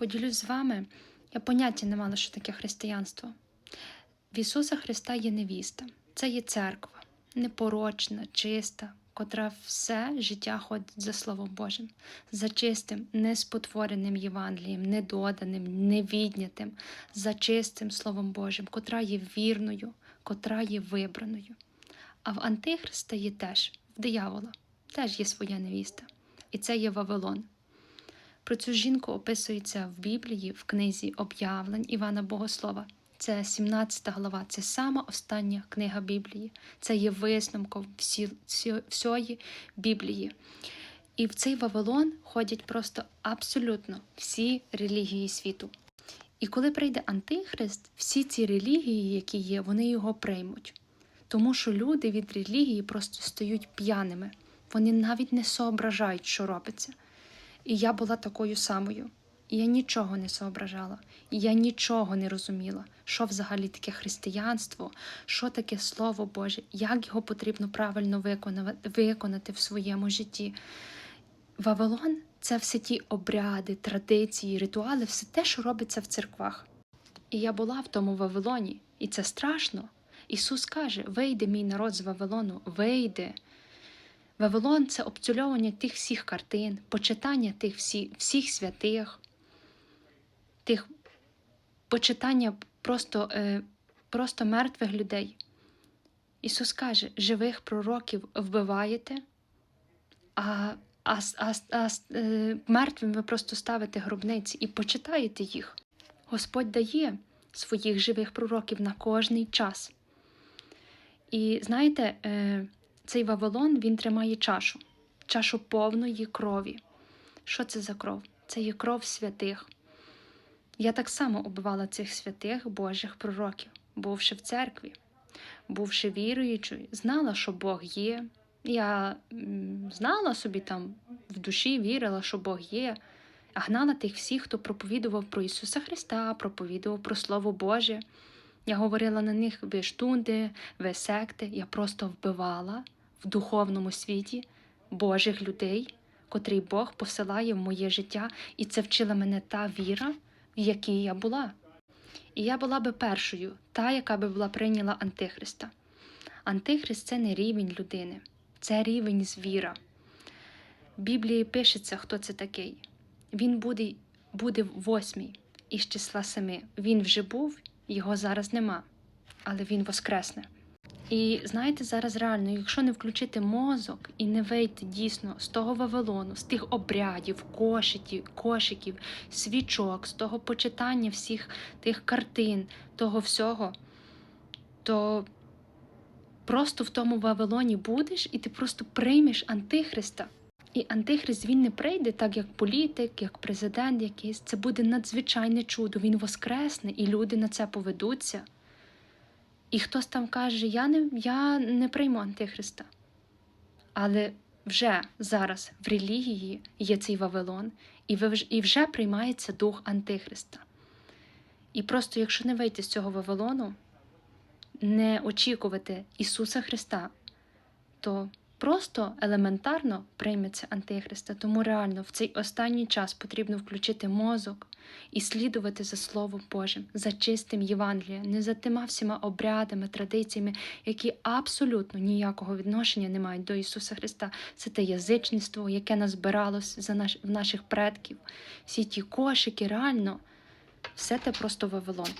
Поділюсь з вами, я поняття не мала, що таке християнство. В Ісуса Христа є невіста, це є церква, непорочна, чиста, котра все життя ходить за Словом Божим, за чистим, неспотвореним Євангелієм, недоданим, невіднятим, за чистим Словом Божим, котра є вірною, котра є вибраною. А в Антихриста є теж, в диявола, теж є своя невіста. І це є Вавилон. Про цю жінку описується в Біблії, в книзі об'явлень Івана Богослова. Це 17 глава, це сама остання книга Біблії. Це є висновком всі, всі, всьої Біблії. І в цей Вавилон ходять просто абсолютно всі релігії світу. І коли прийде Антихрист, всі ці релігії, які є, вони його приймуть. Тому що люди від релігії просто стають п'яними. Вони навіть не соображають, що робиться. І я була такою самою. І я нічого не соображала, і я нічого не розуміла, що взагалі таке християнство, що таке Слово Боже, як його потрібно правильно виконати в своєму житті. Вавилон це все ті обряди, традиції, ритуали, все те, що робиться в церквах. І я була в тому Вавилоні, і це страшно. Ісус каже: Вийде мій народ з Вавилону, вийде. Вавилон це обцюльовування тих всіх картин, почитання тих всі, всіх святих, тих почитання просто, е, просто мертвих людей. Ісус каже, живих пророків вбиваєте, а, а, а, а е, мертвим ви просто ставите гробниці і почитаєте їх. Господь дає своїх живих пророків на кожний час. І знаєте, е, цей Вавилон він тримає чашу, чашу повної крові. Що це за кров? Це є кров святих. Я так само убивала цих святих Божих пророків, бувши в церкві, бувши віруючою, знала, що Бог є. Я знала собі там в душі, вірила, що Бог є, а гнала тих всіх, хто проповідував про Ісуса Христа, проповідував про Слово Боже. Я говорила на них ви штунди, ви секти. Я просто вбивала в духовному світі Божих людей, котрий Бог посилає в моє життя, і це вчила мене та віра, в якій я була. І я була би першою, та, яка би була прийняла Антихриста. Антихрист це не рівень людини, це рівень звіра. В Біблії пишеться, хто це такий. Він буде, буде восьмий із числа семи. Він вже був, його зараз нема, але він воскресне. І знаєте, зараз реально, якщо не включити мозок і не вийти дійсно з того Вавилону, з тих обрядів, кошиків, кошиків, свічок, з того почитання всіх тих картин, того всього, то просто в тому Вавилоні будеш і ти просто приймеш Антихриста. І Антихрист він не прийде так, як політик, як президент якийсь. Це буде надзвичайне чудо. Він воскресне, і люди на це поведуться. І хтось там каже, я не, я не прийму Антихриста. Але вже зараз в релігії є цей Вавилон, і, ви, і вже приймається дух Антихриста. І просто, якщо не вийти з цього Вавилону, не очікувати Ісуса Христа, то просто елементарно прийметься Антихриста. Тому реально в цей останній час потрібно включити мозок і слідувати за Словом Божим, за чистим Євангелієм, не за тима всіма обрядами, традиціями, які абсолютно ніякого відношення не мають до Ісуса Христа. Це те язичництво, яке назбиралось за наш, в наших предків. Всі ті кошики, реально, все те просто Вавилон.